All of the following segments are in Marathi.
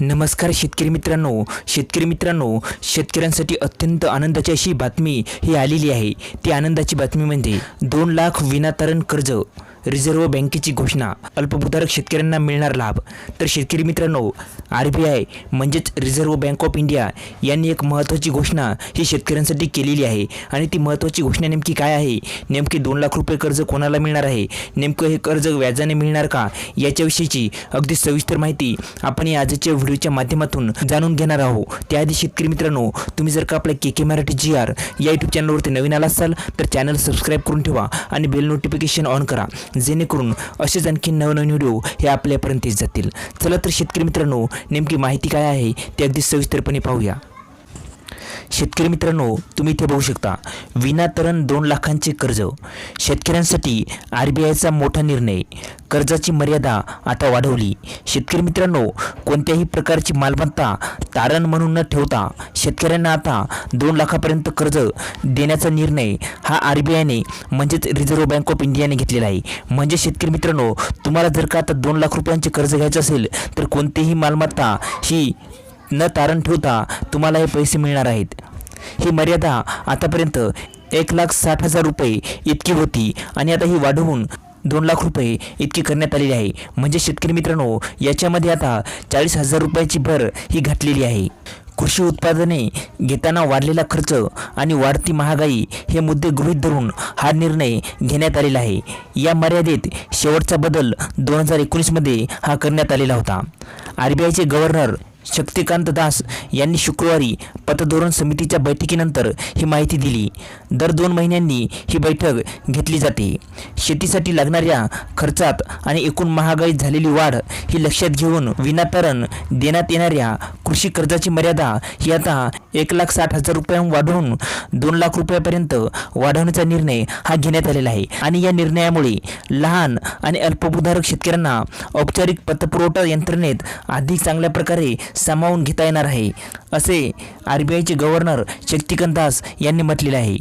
नमस्कार शेतकरी मित्रांनो. शेतकरी मित्रांनो शेतकऱ्यांसाठी अत्यंत आनंदाची अशी बातमी ही आलेली आहे. ती आनंदाची बातमी म्हणजे दोन लाख विनातारण कर्ज रिझर्व्ह बँकेची घोषणा अल्पभूधारक शेतकऱ्यांना मिळणार लाभ. तर शेतकरी मित्रांनो आर बी आय म्हणजेच रिझर्व्ह बँक ऑफ इंडिया यांनी एक महत्त्वाची घोषणा ही शेतकऱ्यांसाठी केलेली आहे. आणि ती महत्त्वाची घोषणा नेमकी काय आहे? नेमकी दोन लाख रुपये कर्ज कोणाला मिळणार आहे? नेमकं हे कर्ज व्याजाने मिळणार का? याच्याविषयीची अगदी सविस्तर माहिती आपण या आजच्या व्हिडिओच्या माध्यमातून जाणून घेणार आहोत. त्याआधी शेतकरी मित्रांनो तुम्ही जर का आपल्या K K Marathi G R या यूट्यूब चॅनलवरती नवीन आला असाल तर चॅनल सबस्क्राईब करून ठेवा आणि बेल नोटिफिकेशन ऑन करा. जेणेकरून असेच आणखी नवनवीन व्हिडिओ हे आपल्यापर्यंत येत जातील. चला तर शेतकरी मित्रांनो नेमकी माहिती काय आहे ते अगदी सविस्तरपणे पाहूया. शेतकरी मित्रांनो तुम्ही इथे बघू शकता. विनातरण दोन लाखांचे कर्ज. शेतकऱ्यांसाठी आर बी आयचा मोठा निर्णय. कर्जाची मर्यादा आता वाढवली. शेतकरी मित्रांनो कोणत्याही प्रकारची मालमत्ता तारण म्हणून न ठेवता शेतकऱ्यांना आता दोन लाखापर्यंत कर्ज देण्याचा निर्णय हा आर बी आयने म्हणजेच रिझर्व्ह बँक ऑफ इंडियाने घेतलेला आहे. म्हणजे शेतकरी मित्रांनो तुम्हाला जर का आता दोन लाख रुपयांचे कर्ज घ्यायचं असेल तर कोणतीही मालमत्ता ही न तारण ठेवता तुम्हाला हे पैसे मिळणार आहेत. ही मर्यादा आतापर्यंत एक लाख साठ हजार रुपये इतकी होती आणि आता ही वाढवून दोन लाख रुपये इतकी करण्यात आलेली आहे. म्हणजे शेतकरी मित्रांनो याच्यामध्ये आता चाळीस हजार रुपयाची भर ही घातलेली आहे. कृषी उत्पादने घेताना वाढलेला खर्च आणि वाढती महागाई हे मुद्दे गृहीत धरून हा निर्णय घेण्यात आलेला आहे. या मर्यादेत शेवटचा बदल दोन हजार एकोणीसमध्ये हा करण्यात आलेला होता. आर बी आयचे गव्हर्नर शक्तिकांत दास यांनी शुक्रवारी पतधोरण समितीच्या बैठकीनंतर ही माहिती दिली. दर दोन महिन्यांनी ही बैठक घेतली जाते. शेतीसाठी लागणाऱ्या खर्चात आणि एकूण महागाईत झालेली वाढ ही लक्षात घेऊन विनातारण देण्यात येणाऱ्या कृषी कर्जाची मर्यादा ही आता एक लाख साठ हजार रुपयांहून वाढवून दोन लाख रुपयापर्यंत वाढवण्याचा निर्णय हा घेण्यात आलेला आहे. आणि या निर्णयामुळे लहान आणि अल्पभूधारक शेतकऱ्यांना औपचारिक पतपुरवठा यंत्रणेत अधिक चांगल्या प्रकारे सामावून घेता येणार आहे असे आर बी आयचे गव्हर्नर शक्तिकांत दास यांनी म्हटलेले आहे.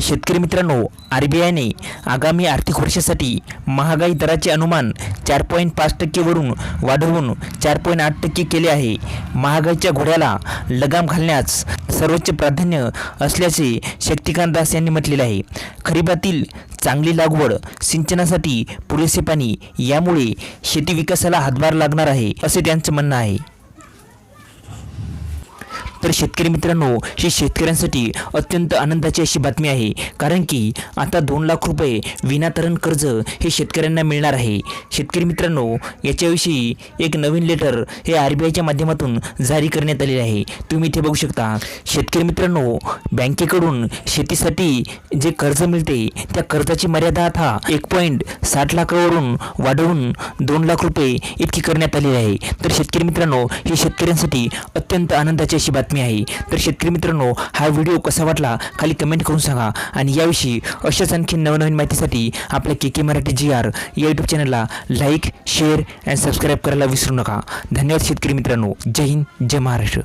शेतकरी मित्रांनो आर बी आयने आगामी आर्थिक वर्षासाठी महागाई दराचे अनुमान चार पॉईंट पाच टक्केवरून वाढवून चार पॉईंट आठ टक्के केले आहे. महागाईच्या घोड्याला लगाम घालण्यास सर्वोच्च प्राधान्य असल्याचे शक्तिकांत दास यांनी म्हटलेले आहे. खरीपातील चांगली लागवड सिंचनासाठी पुरेसे पाणी यामुळे शेती विकासाला हातभार लागणार आहे असे त्यांचं म्हणणं आहे. शेतकरी मित्रांनो ही शेतकऱ्यांसाठी अत्यंत आनंदाची अशी बातमी आहे. कारण की आता दोन लाख रुपये विनातारण कर्ज हे शेतकऱ्यांना मिळणार आहे. शेतकरी मित्रांनो याच्याविषयी एक नवीन लेटर हे आर बी आयच्या माध्यमातून जारी करण्यात आलेले आहे. तुम्ही इथे बघू शकता. शेतकरी मित्रांनो बँकेकडून शेतीसाठी जे कर्ज मिळते त्या कर्जाची मर्यादा आता एक पॉईंट साठ लाखावरून वाढवून दोन लाख रुपये इतकी करण्यात आलेली आहे. तर शेतकरी मित्रांनो ही शेतकऱ्यांसाठी अत्यंत आनंदाची अशी बातमी आहे. आहे. तर शेतकरी मित्रांनो हा व्हिडिओ कसा वाटला? खाली कमेंट करून सांगा. आणि याविषयी अशाच आणखी नवनवीन माहितीसाठी आपल्या K K Marathi G R या यूट्यूब चॅनलला लाईक शेअर अँड सबस्क्राईब करायला विसरू नका. धन्यवाद शेतकरी मित्रांनो. जय हिंद जय महाराष्ट्र.